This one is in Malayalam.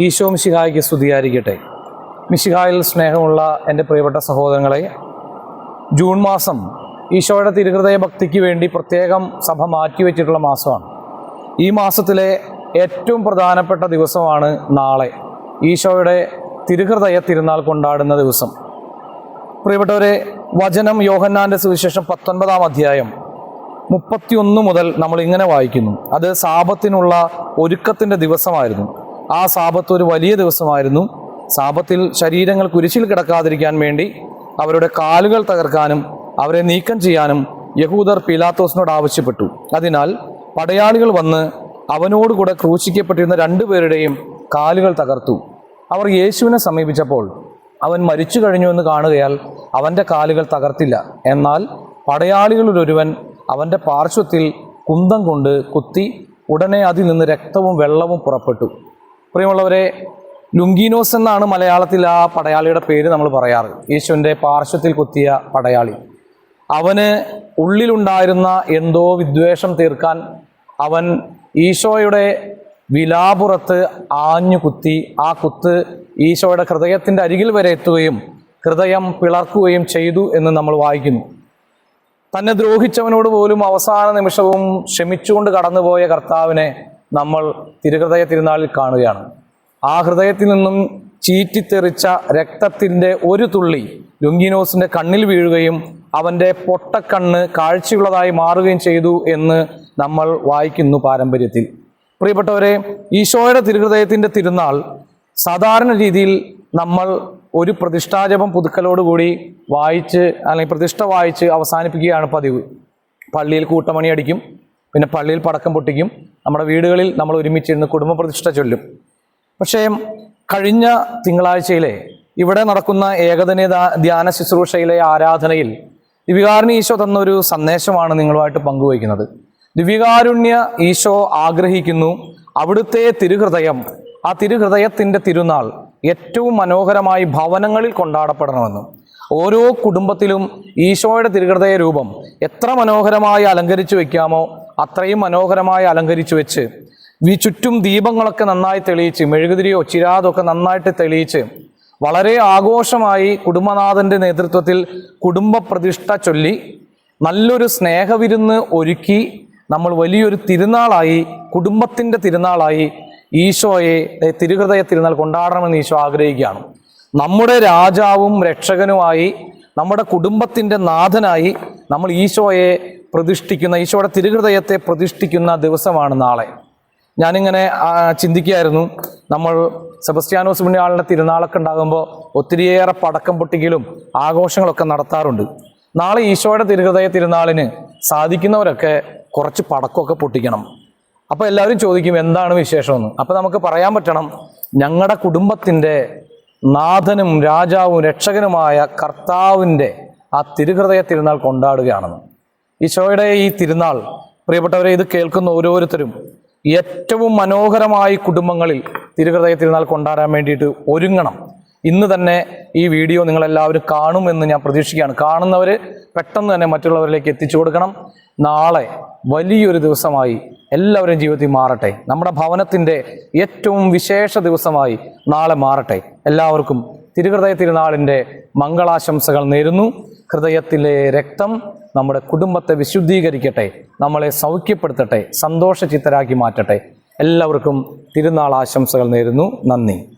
ഈശോ മിശിഹായ്ക്ക് സ്തുതിയായിരിക്കട്ടെ. മിശിഹായിൽ സ്നേഹമുള്ള എന്റെ പ്രിയപ്പെട്ട സഹോദരങ്ങളെ ജൂൺ മാസം ഈശോയുടെ തിരുഹൃദയ ഭക്തിക്ക് വേണ്ടി പ്രത്യേകം സഭ മാറ്റിവെച്ചിട്ടുള്ള മാസമാണ്. ഈ മാസത്തിലെ ഏറ്റവും പ്രധാനപ്പെട്ട ദിവസമാണ് നാളെ ഈശോയുടെ തിരുഹൃദയ തിരുനാൾ കൊണ്ടാടുന്ന ദിവസം. പ്രിയപ്പെട്ടവരെ വചനം യോഹന്നാന്റെ സുവിശേഷം പത്തൊൻപതാം അധ്യായം മുപ്പത്തിയൊന്ന് മുതൽ നമ്മൾ ഇങ്ങനെ വായിക്കുന്നു. അത് സാപത്തിനുള്ള ഒരുക്കത്തിന്റെ ദിവസമായിരുന്നു. ആ സാപത്ത് ഒരു വലിയ ദിവസമായിരുന്നു. സാപത്തിൽ ശരീരങ്ങൾ കുരിശിൽ കിടക്കാതിരിക്കാൻ വേണ്ടി അവരുടെ കാലുകൾ തകർക്കാനും അവരെ നീക്കം ചെയ്യാനും യഹൂദർ പിലാത്തോസിനോട് ആവശ്യപ്പെട്ടു. അതിനാൽ പടയാളികൾ വന്ന് അവനോടുകൂടെ ക്രൂശിക്കപ്പെട്ടിരുന്ന രണ്ടുപേരുടെയും കാലുകൾ തകർത്തു. അവർ യേശുവിനെ സമീപിച്ചപ്പോൾ അവൻ മരിച്ചു കഴിഞ്ഞു എന്ന് കാണുകയാൽ അവന്റെ കാലുകൾ തകർത്തില്ല. എന്നാൽ പടയാളികളിൽ ഒരുവൻ അവന്റെ പാർശ്വത്തിൽ കുന്തം കൊണ്ട് കുത്തി ഉടനെ അതിൽ നിന്ന് രക്തവും വെള്ളവും പുറപ്പെട്ടു. പ്രിയമുള്ളവരെ ലുങ്കിനോസ് എന്നാണ് മലയാളത്തിൽ ആ പടയാളിയുടെ പേര് നമ്മൾ പറയാറ്. യേശുവിന്റെ പാർശ്വത്തിൽ കുത്തിയ പടയാളി. അവന് ഉള്ളിലുണ്ടായിരുന്ന എന്തോ വിദ്വേഷം തീർക്കാൻ അവൻ ഈശോയുടെ വിലാപുറത്ത് ആഞ്ഞു കുത്തി ആ കുത്ത് ഈശോയുടെ ഹൃദയത്തിന്റെ അരികിൽ വരെ എത്തുകയും ഹൃദയം പിളർക്കുകയും ചെയ്തു എന്ന് നമ്മൾ വായിക്കുന്നു. തന്നെ ദ്രോഹിച്ചവനോട് പോലും അവസാന നിമിഷവും ക്ഷമിച്ചുകൊണ്ട് കടന്നുപോയ കർത്താവിനെ നമ്മൾ തിരുഹൃദയ തിരുനാളിൽ കാണുകയാണ്. ആ ഹൃദയത്തിൽ നിന്നും ചീറ്റിത്തെറിച്ച രക്തത്തിന്റെ ഒരു തുള്ളി ലുങ്കിനോസിന്റെ കണ്ണിൽ വീഴുകയും അവന്റെ പൊട്ടക്കണ്ണ് കാഴ്ചയുള്ളതായി മാറുകയും ചെയ്തു എന്ന് നമ്മൾ വായിക്കുന്നു പാരമ്പര്യത്തിൽ. പ്രിയപ്പെട്ടവരെ ഈശോയുടെ തിരുഹൃദയത്തിന്റെ തിരുനാൾ സാധാരണ രീതിയിൽ നമ്മൾ ഒരു പ്രതിഷ്ഠാജപം പുതുക്കലോടുകൂടി വായിച്ച് അല്ലെങ്കിൽ പ്രതിഷ്ഠ വായിച്ച് അവസാനിപ്പിക്കുകയാണ് പതിവ്. പള്ളിയിൽ കൂട്ടമണി അടിക്കും പിന്നെ പള്ളിയിൽ പടക്കം പൊട്ടിക്കും. നമ്മുടെ വീടുകളിൽ നമ്മൾ ഒരുമിച്ചിരുന്ന് കുടുംബ പ്രതിഷ്ഠ ചൊല്ലും. പക്ഷേ കഴിഞ്ഞ തിങ്കളാഴ്ചയിലെ ഇവിടെ നടക്കുന്ന ഏകദിന ധ്യാന ശുശ്രൂഷയിലെ ആരാധനയിൽ ദിവ്യകാരുണ്യ ഈശോ തന്ന ഒരു സന്ദേശമാണ് നിങ്ങളുമായിട്ട് പങ്കുവയ്ക്കുന്നത്. ദിവ്യകാരുണ്യ ഈശോ ആഗ്രഹിക്കുന്നു അവിടുത്തെ തിരുഹൃദയം ആ തിരുഹൃദയത്തിന്റെ തിരുനാൾ ഏറ്റവും മനോഹരമായി ഭവനങ്ങളിൽ കൊണ്ടാടപ്പെടണമെന്നും ഓരോ കുടുംബത്തിലും ഈശോയുടെ തിരുഹൃദയ രൂപം എത്ര മനോഹരമായി അലങ്കരിച്ചു വെക്കാമോ അത്രയും മനോഹരമായി അലങ്കരിച്ചു വെച്ച് ഈ ചുറ്റും ദീപങ്ങളൊക്കെ നന്നായി തെളിയിച്ച് മെഴുകുതിരിയോ ചിരാതോ ഒക്കെ നന്നായിട്ട് തെളിയിച്ച് വളരെ ആഘോഷമായി കുടുംബനാഥന്റെ നേതൃത്വത്തിൽ കുടുംബ പ്രതിഷ്ഠ ചൊല്ലി നല്ലൊരു സ്നേഹവിരുന്ന് ഒരുക്കി നമ്മൾ വലിയൊരു തിരുനാളായി കുടുംബത്തിന്റെ തിരുനാളായി ഈശോയെ തിരുഹൃദയ തിരുനാൾ കൊണ്ടാടണമെന്ന് ഈശോ ആഗ്രഹിക്കുകയാണ്. നമ്മുടെ രാജാവും രക്ഷകനുമായി നമ്മുടെ കുടുംബത്തിന്റെ നാഥനായി നമ്മൾ ഈശോയെ പ്രതിഷ്ഠിക്കുന്ന ഈശോയുടെ തിരുഹൃദയത്തെ പ്രതിഷ്ഠിക്കുന്ന ദിവസമാണ് നാളെ. ഞാനിങ്ങനെ ചിന്തിക്കുകയായിരുന്നു. നമ്മൾ സെബസ്ത്യാനോസ് പുണ്യാളിന്റെ തിരുനാളൊക്കെ ഉണ്ടാകുമ്പോൾ ഒത്തിരിയേറെ പടക്കം പൊട്ടിക്കലും ആഘോഷങ്ങളൊക്കെ നടത്താറുണ്ട്. നാളെ ഈശോയുടെ തിരുഹൃദയ തിരുനാളിന് സാധിക്കുന്നവരൊക്കെ കുറച്ച് പടക്കമൊക്കെ പൊട്ടിക്കണം. അപ്പോൾ എല്ലാവരും ചോദിക്കും എന്താണ് വിശേഷമെന്ന്? അപ്പോൾ നമുക്ക് പറയാൻ പറ്റണം ഞങ്ങളുടെ കുടുംബത്തിന്റെ നാഥനും രാജാവും രക്ഷകനുമായ കർത്താവിന്റെ ആ തിരുഹൃദയ തിരുനാൾ കൊണ്ടാടുകയാണെന്ന്. ഈശോയുടെ ഈ തിരുനാൾ പ്രിയപ്പെട്ടവരെ ഇത് കേൾക്കുന്ന ഓരോരുത്തരും ഏറ്റവും മനോഹരമായി കുടുംബങ്ങളിൽ തിരുഹൃദയ തിരുനാൾ കൊണ്ടാടാൻ വേണ്ടിയിട്ട് ഒരുങ്ങണം. ഇന്ന് തന്നെ ഈ വീഡിയോ നിങ്ങളെല്ലാവരും കാണുമെന്ന് ഞാൻ പ്രതീക്ഷിക്കുകയാണ്. കാണുന്നവർ പെട്ടെന്ന് തന്നെ മറ്റുള്ളവരിലേക്ക് എത്തിച്ചു കൊടുക്കണം. നാളെ വലിയൊരു ദിവസമായി എല്ലാവരും ജീവിതത്തിൽ മാറട്ടെ. നമ്മുടെ ഭവനത്തിന്റെ ഏറ്റവും വിശേഷ ദിവസമായി നാളെ മാറട്ടെ. എല്ലാവർക്കും തിരുഹൃദയ തിരുനാളിന്റെ മംഗളാശംസകൾ നേരുന്നു. ഹൃദയത്തിലെ രക്തം നമ്മുടെ കുടുംബത്തെ വിശുദ്ധീകരിക്കട്ടെ നമ്മളെ സൗഖ്യപ്പെടുത്തട്ടെ സന്തോഷചിത്തരാക്കി മാറ്റട്ടെ. എല്ലാവർക്കും തിരുനാൾ ആശംസകൾ നേരുന്നു. നന്ദി.